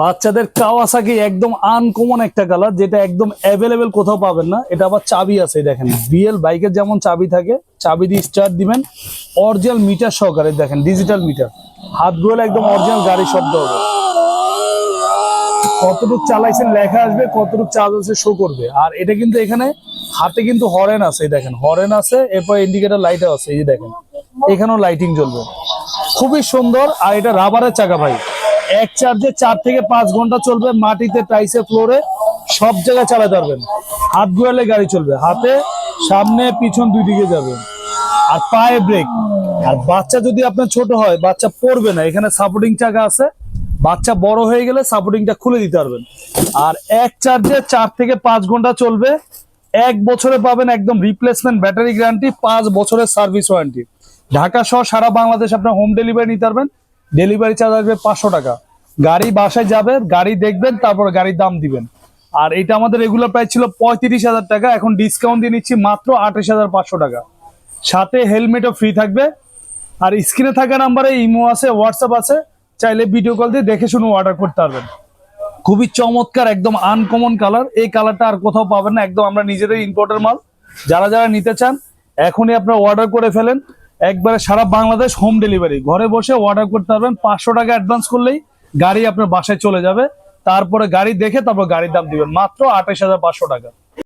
বাচ্চাদের কাওয়াসাকি একদম আনকমন একটা কালার যেটা একদম অ্যাভেলেবেল কোথাও পাবেন না। এটা আবার চাবি আছে দেখেন। বিএল বাইকের যেমন চাবি থাকে, চাবি দিয়ে স্টার্ট দিবেন। অরিজিনাল মিটার সহকারে দেখেন ডিজিটাল মিটার হাত গোল একদম অরিজিনাল গাড়ি শব্দ হবে। কতটুক চালাইছেন লেখা আসবে, কতটুক চার্জ আছে শো করবে। আর এটা কিন্তু এখানে হাতে কিন্তু হরেন আছে দেখেন। হরেন আছে, এরপর ইন্ডিকেটার লাইটও আছে, এই দেখেন। এখানেও লাইটিং জ্বলবে। খুবই সুন্দর, আর এটা রাবারের চাকা ভাই। এক চার্জে চার থেকে পাঁচ ঘণ্টা চলবে মাটিতে, টাইসে, ফ্লোরে, সব জায়গায় চালাতে পারবেন হাত ঘুরালে গাড়ি চলবে, হাতে, সামনে, পিছন দুই দিকে যাবে। আর পায়ে ব্রেক আর বাচ্চা যদি আপনার ছোট হয়, বাচ্চা পড়বে না, এখানে সাপোর্টিং চাকা আছে। বাচ্চা বড় হয়ে গেলে সাপোর্টিংটা খুলে দিতে পারবেন। আর এক চার্জে চার থেকে পাঁচ ঘণ্টা চলবে। এক বছরে পাবেন একদম রিপ্লেসমেন্ট ব্যাটারি গ্যারান্টি পাঁচ বছরের সার্ভিস ওয়ারেন্টি ঢাকা সহ সারা বাংলাদেশ আপনার হোম ডেলিভারি নিতে পারবেন। ডেলিভারি চার্জ আসবে পাঁচশো টাকা। গাড়ি বাসায় যাবে গাড়ি দেখবেন, তারপর গাড়ির দাম দিবেন। আর এটা আমাদের রেগুলার প্রাইস ছিল পঁয়ত্রিশ হাজার টাকা, এখন ডিসকাউন্ট দিয়ে নিচ্ছি মাত্র আঠাশ হাজার পাঁচশো টাকা। সাথে হেলমেটও ফ্রি থাকবে। আর স্ক্রিনে থাকা নাম্বারে ইমো আছে হোয়াটসঅ্যাপ আছে, চাইলে ভিডিও কল দিয়ে দেখে শুনে অর্ডার করতে পারবেন। খুবই চমৎকার, একদম আনকমন কালার এই কালারটা আর কোথাও পাবেন না, একদম আমরা নিজেদের ইম্পোর্টের মাল। যারা যারা নিতে চান, এখনই আপনারা অর্ডার করে ফেলেন। একবারে সারা বাংলাদেশ হোম ডেলিভারি ঘরে বসে অর্ডার করতে পারবেন, পাঁচশো টাকা অ্যাডভান্স করলেই গাড়ি আপনার বাসায় চলে যাবে, তারপরে গাড়ি দেখে তারপর গাড়ির দাম দিবেন। মাত্র আঠাশ হাজার পাঁচশো টাকা।